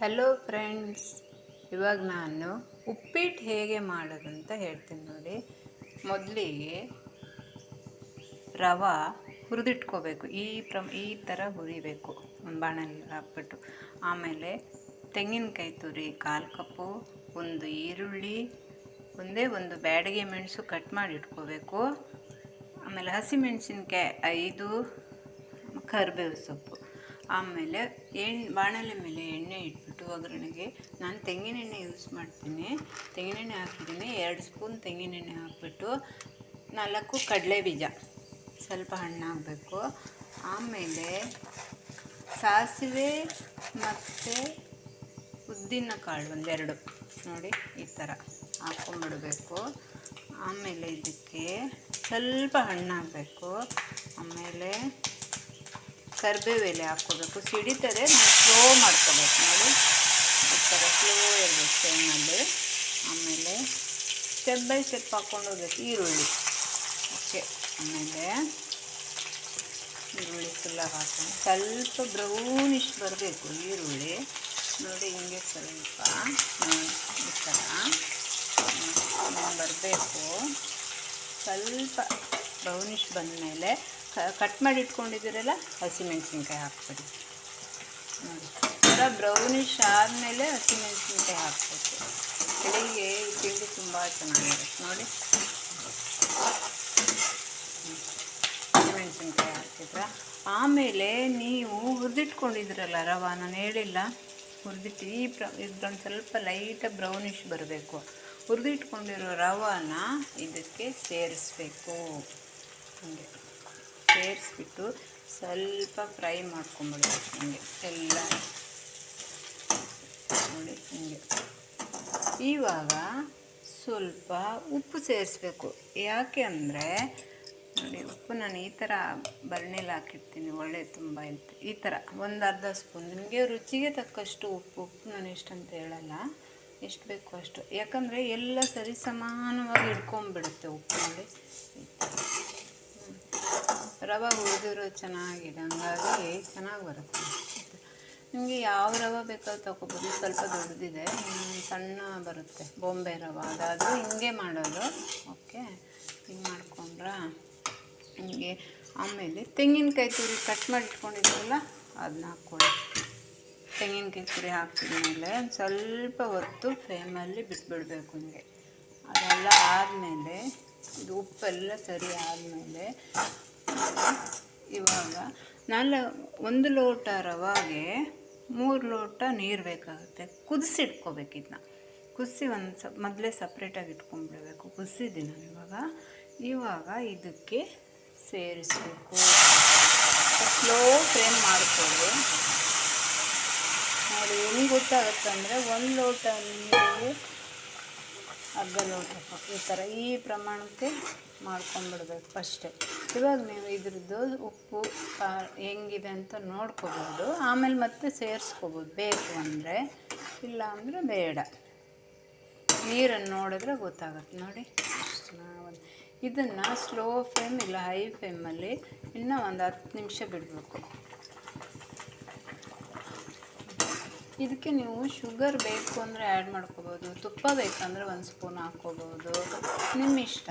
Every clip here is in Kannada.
ಹಲೋ ಫ್ರೆಂಡ್ಸ್ ಇವಾಗ ನಾನು ಉಪ್ಪಿಟ್ಟು ಹೇಗೆ ಮಾಡೋದು ಅಂತ ಹೇಳ್ತೀನಿ ನೋಡಿ. ಮೊದಲಿಗೆ ರವೆ ಹುರಿದಿಟ್ಕೋಬೇಕು. ಈ ಪ್ರ ಈ ಥರ ಹುರಿಬೇಕು. ಒಂದು ಹಾಕ್ಬಿಟ್ಟು. ಆಮೇಲೆ ತೆಂಗಿನಕಾಯಿ ತುರಿ, ಕಾಲು ಕಪ್ಪು, ಒಂದು ಈರುಳ್ಳಿ, ಒಂದೇ ಒಂದು ಬ್ಯಾಡಿಗೆ ಮೆಣಸು ಕಟ್ ಮಾಡಿ ಇಟ್ಕೋಬೇಕು. ಆಮೇಲೆ ಹಸಿಮೆಣಸಿನ್ಕಾಯಿ ಐದು, ಕರಿಬೇವು ಸೊಪ್ಪು. ಆಮೇಲೆ ಎಣ್ಣೆ ಬಾಣಲೆ ಮೇಲೆ ಎಣ್ಣೆ ಇಟ್ಬಿಟ್ಟು ಒಗ್ಗರಣೆಗೆ ನಾನು ತೆಂಗಿನೆಣ್ಣೆ ಯೂಸ್ ಮಾಡ್ತೀನಿ. ತೆಂಗಿನೆಣ್ಣೆ ಹಾಕಿದ್ದೀನಿ. ಎರಡು ಸ್ಪೂನ್ ತೆಂಗಿನೆಣ್ಣೆ ಹಾಕ್ಬಿಟ್ಟು ನಾಲ್ಕು ಕಡಲೆ ಬೀಜ ಸ್ವಲ್ಪ ಹಣ್ಣಾಗಬೇಕು ಆಮೇಲೆ ಸಾಸಿವೆ ಮತ್ತು ಉದ್ದಿನ ಕಾಳು ಒಂದೆರಡು. ನೋಡಿ, ಈ ಥರ ಹಾಕ್ಕೊಂಬಿಡಬೇಕು ಆಮೇಲೆ ಇದಕ್ಕೆ ಸ್ವಲ್ಪ ಹಣ್ಣಾಗಬೇಕು ಆಮೇಲೆ ಕರಿಬೇವು ಎಲೆ ಹಾಕ್ಕೋಬೇಕು. ಸಿಡಿತಾರೆ ಸ್ಲೋ ಮಾಡ್ಕೋಬೇಕು. ನೋಡಿ, ಈ ಸ್ಲೋ ಇರಬೇಕು ಟೈಮಲ್ಲಿ ಆಮೇಲೆ ಸ್ಟೆಪ್ ಬೈ ಸ್ಟೆಪ್ ಹಾಕ್ಕೊಂಡು ಹೋಗ್ಬೇಕು. ಈರುಳ್ಳಿ. ಓಕೆ ಆಮೇಲೆ ಈರುಳ್ಳಿ ಫುಲ್ಲ ಹಾಕೊಂಡು ಸ್ವಲ್ಪ ಬ್ರೌನಿಶ್ ಬರಬೇಕು ಈರುಳ್ಳಿ. ನೋಡಿ, ಹಿಂಗೆ ಸ್ವಲ್ಪ ಈ ಥರ ಬರಬೇಕು. ಸ್ವಲ್ಪ ಬ್ರೌನಿಶ್ ಬಂದಮೇಲೆ ಕಟ್ ಮಾಡಿ ಇಟ್ಕೊಂಡಿದ್ದೀರಲ್ಲ? ಹಸಿಮೆಣಸಿನ್ಕಾಯಿ ಹಾಕ್ಬಿಡಿ. ನೋಡಿ. ಥರ ಬ್ರೌನಿಶ್ ಆದಮೇಲೆ ಹಸಿಮೆಣಸಿನ್ಕಾಯಿ ಹಾಕ್ಬೇಕು. ಬೆಳಿಗ್ಗೆ ಈ ತಿಂಡಿ ತುಂಬ ಚೆನ್ನಾಗಿರುತ್ತೆ. ನೋಡಿ. ಹಸಿಮೆಣಸಿನ್ಕಾಯಿ ಹಾಕಿದ್ರ. ಆಮೇಲೆ ನೀವು ಹುರಿದಿಟ್ಕೊಂಡಿದ್ರಲ್ಲ ರವ ನಾನು ಹೇಳಿಲ್ಲ. ಹುರಿದಿಟ್ಟು ಈ ಪ್ರ ಇದೊಂದು ಸ್ವಲ್ಪ ಲೈಟಾಗಿ ಬ್ರೌನಿಶ್ ಬರಬೇಕು. ಹುರಿದಿಟ್ಕೊಂಡಿರೋ ರವಾನ ಇದಕ್ಕೆ ಸೇರಿಸ್ಬೇಕು. ಹೀಗೆ. ಸೇರಿಸ್ಬಿಟ್ಟು ಸ್ವಲ್ಪ ಫ್ರೈ ಮಾಡ್ಕೊಂಬಿಡ್ಬೇಕು ಹಿಂಗೆ ಎಲ್ಲ. ನೋಡಿ ಹಿಂಗೆ. ಇವಾಗ ಸ್ವಲ್ಪ ಉಪ್ಪು ಸೇರಿಸ್ಬೇಕು. ಯಾಕೆ ಅಂದರೆ, ನೋಡಿ ಉಪ್ಪು ನಾನು ಈ ಥರ ಬರಣೆಲಿ ಹಾಕಿರ್ತೀನಿ, ಒಳ್ಳೆ ತುಂಬ ಇತ್ತು ಈ ಥರ ಒಂದು ಅರ್ಧ ಸ್ಪೂನ್. ನಿಮಗೆ ರುಚಿಗೆ ತಕ್ಕಷ್ಟು ಉಪ್ಪು ಉಪ್ಪು ನಾನು ಅಂತ ಹೇಳಲ್ಲ. ಎಷ್ಟು ಬೇಕು ಅಷ್ಟು. ಯಾಕಂದರೆ ಎಲ್ಲ ಸರಿ ಸಮಾನವಾಗಿ ಹಿಡ್ಕೊಂಬಿಡುತ್ತೆ ಉಪ್ಪು, ನೋಡಿ. ರವೆ ಹುರಿದಿರೋ ಚೆನ್ನಾಗಿದೆ, ಹಂಗಾಗಿ ಚೆನ್ನಾಗಿ ಬರುತ್ತೆ. ನಿಮಗೆ ಯಾವ ರವೆ ಬೇಕಾದ್ರೂ ತಗೋಬೋದು, ಸ್ವಲ್ಪ ದೊಡ್ಡದಿದೆ ಸಣ್ಣ ಬರುತ್ತೆ, ಬೊಂಬೆ ರವೆ. ಅದಾದರೂ ಹಿಂಗೆ ಮಾಡೋದು, ಓಕೆ? ಹಿಂಗೆ ಮಾಡ್ಕೊಂಡ್ರಾ ಹಿಂಗೆ ಆಮೇಲೆ ತೆಂಗಿನಕಾಯಿ ತುರಿ ಕಟ್ ಮಾಡಿ ಇಟ್ಕೊಂಡಿದ್ರಲ್ಲ ಅದನ್ನ ಹಾಕ್ಕೊಳ್ಳಿ. ತೆಂಗಿನಕಾಯಿ ತುರಿ ಹಾಕಿದ್ಮೇಲೆ ಒಂದು ಸ್ವಲ್ಪ ಹೊತ್ತು ಫ್ಲೇಮಲ್ಲಿ ಬಿಟ್ಬಿಡಬೇಕು ಹಿಂಗೆ. ಅದೆಲ್ಲ ಆದಮೇಲೆ, ಇದು ಉಪ್ಪೆಲ್ಲ ಸರಿ ಆದಮೇಲೆ ಇವಾಗ ನಾಲ್ ಒಂದು ಲೋಟ ರವಾಗೆ ಮೂರು ಲೋಟ ನೀರು ಬೇಕಾಗುತ್ತೆ. ಕುದಿಸಿಟ್ಕೋಬೇಕು ಇದನ್ನ ಕುದಿಸಿ ಒಂದು ಸ ಮೊದಲೇ ಸಪ್ರೇಟಾಗಿ ಇಟ್ಕೊಂಡ್ಬಿಡ್ಬೇಕು. ಕುದಿಸಿದ್ದೀನಿ ನಾನು ಇವಾಗ. ಇವಾಗ ಇದಕ್ಕೆ ಸೇರಿಸಬೇಕು. ಸ್ಲೋ ಫ್ರೇಮ್ ಮಾಡ್ಕೊಳ್ಳಿ. ನೋಡಿ, ಹೆಂಗೆ ಗೊತ್ತಾಗುತ್ತೆ ಅಂದರೆ ಒಂದು ಲೋಟ ನೀರಿಗೆ ಅರ್ಧ ನೋಡ್ರಪ್ಪ, ಈ ಥರ ಈ ಪ್ರಮಾಣಕ್ಕೆ ಮಾಡ್ಕೊಂಬಿಡ್ಬೇಕು ಫಸ್ಟೇ. ಇವಾಗ ನೀವು ಇದ್ರದ್ದು ಉಪ್ಪು ಹೆಂಗಿದೆ ಅಂತ ನೋಡ್ಕೋಬೋದು. ಆಮೇಲೆ ಮತ್ತೆ ಸೇರಿಸ್ಕೋಬೋದು. ಬೇಕು ಅಂದರೆ, ಇಲ್ಲ ಅಂದರೆ ಬೇಡ. ನೀರನ್ನು ನೋಡಿದ್ರೆ ಗೊತ್ತಾಗುತ್ತೆ. ನೋಡಿ ಇದನ್ನು ಸ್ಲೋ ಫ್ಲೇಮ್ ಇಲ್ಲ ಹೈ ಫ್ಲೇಮಲ್ಲಿ ಇನ್ನೂ ಒಂದು ಹತ್ತು ನಿಮಿಷ ಬಿಡಬೇಕು. ಇದಕ್ಕೆ ನೀವು ಶುಗರ್ ಬೇಕು ಅಂದರೆ ಆ್ಯಡ್ ಮಾಡ್ಕೋಬೋದು, ತುಪ್ಪ ಬೇಕಂದರೆ ಒಂದು ಸ್ಪೂನ್ ಹಾಕ್ಕೋಬೋದು. ನಿಮ್ಮ ಇಷ್ಟ.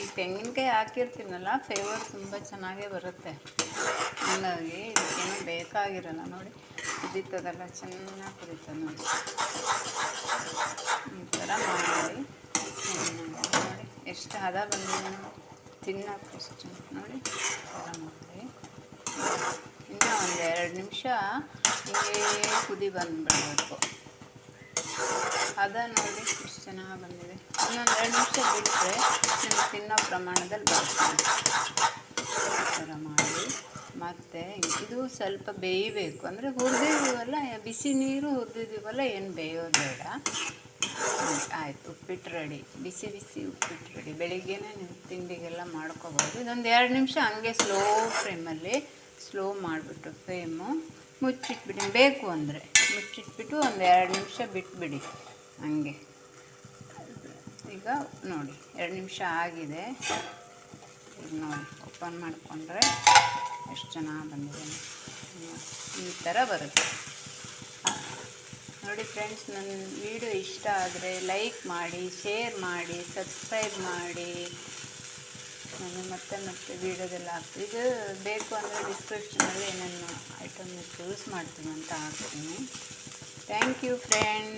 ಈ ತೆಂಗಿನಕಾಯಿ ಹಾಕಿರ್ತೀನಲ್ಲ ಫ್ಲೇವರ್ ತುಂಬ ಚೆನ್ನಾಗೇ ಬರುತ್ತೆ. ಹಾಗಾಗಿ ಇದಕ್ಕೇನು ಬೇಕಾಗಿರಲ್ಲ ನೋಡಿ. ಕುದೀತದಲ್ಲ ಚೆನ್ನಾಗಿ ಕುದೀತದೆ ನೋಡಿ. ಈ ಥರ ಮಾಡಿ, ನೋಡಿ. ಎಷ್ಟು ಹದ ಬಂದಿದೆ ನೋಡಿ. ತಿನ್ನೋಕೆ ಎಷ್ಟು ನೋಡಿ, ಈ ಥರ ಮಾಡಿ. ಇನ್ನೂ ಒಂದು ಎರಡು ನಿಮಿಷ ಹೀಗೆ ಕುದಿ ಬಂದುಬಿಡಬೇಕು. ಅದ ನೋಡಿ ಇಷ್ಟು ಚೆನ್ನಾಗಿ ಬಂದಿದೆ. ಇನ್ನೊಂದು ಎರಡು ನಿಮಿಷ ಬಿಟ್ಟರೆ ನಿಮ್ಗೆ ತಿನ್ನೋ ಪ್ರಮಾಣದಲ್ಲಿ ಬರ್ತೀನಿ ಆ ಥರ ಮಾಡಿ. ಮತ್ತು ಇದು ಸ್ವಲ್ಪ ಬೇಯಬೇಕು. ಅಂದರೆ ಹುರಿದಿದ್ದೀವಲ್ಲ ಬಿಸಿ ನೀರು ಹುರಿದಿದ್ದೀವಲ್ಲ ಏನು ಬೇಯೋದು ಬೇಡ. ಆಯಿತು ಉಪ್ಪಿಟ್ಟು ರೆಡಿ ಬಿಸಿ ಬಿಸಿ ಉಪ್ಪಿಟ್ಟು ರೆಡಿ ಬೆಳಿಗ್ಗೆನೇ ನೀವು ತಿಂಡಿಗೆಲ್ಲ ಮಾಡ್ಕೋಬೋದು. ಇದೊಂದು ಎರಡು ನಿಮಿಷ ಹಂಗೆ ಸ್ಲೋ ಫ್ಲೇಮಲ್ಲಿ ಸ್ಲೋ ಮಾಡಿಬಿಟ್ಟು ಫ್ಲೇಮು ಮುಚ್ಚಿಟ್ಬಿಡಿ. ಬೇಕು ಅಂದರೆ. ಮುಚ್ಚಿಟ್ಬಿಟ್ಟು ಒಂದು ಎರಡು ನಿಮಿಷ ಬಿಟ್ಬಿಡಿ. ಹಂಗೆ. ಈಗ ನೋಡಿ, ಎರಡು ನಿಮಿಷ ಆಗಿದೆ. ಈಗ ನೋಡಿ ಓಪನ್ ಮಾಡಿಕೊಂಡ್ರೆ ಎಷ್ಟು ಚೆನ್ನಾಗಿ ಬಂದಿದೆ. ಈ ಥರ ಬರುತ್ತೆ. ನೋಡಿ ಫ್ರೆಂಡ್ಸ್ ನನ್ನ ವಿಡಿಯೋ ಇಷ್ಟ ಆದರೆ ಲೈಕ್ ಮಾಡಿ ಶೇರ್ ಮಾಡಿ ಸಬ್ಸ್ಕ್ರೈಬ್ ಮಾಡಿ. ನಾನು ಮತ್ತೆ ಮತ್ತೆ ವೀಡಿಯೋದೆಲ್ಲ ಹಾಕ್ತೀನಿ. ಇದು ಬೇಕು ಅಂದರೆ ಡಿಸ್ಕ್ರಿಪ್ಷನಲ್ಲಿ ಏನೇನು ಐಟಮ್ ಯೂಸ್ ಮಾಡ್ತೀನಿ ಅಂತ ಹಾಕ್ತೀನಿ. Thank you friend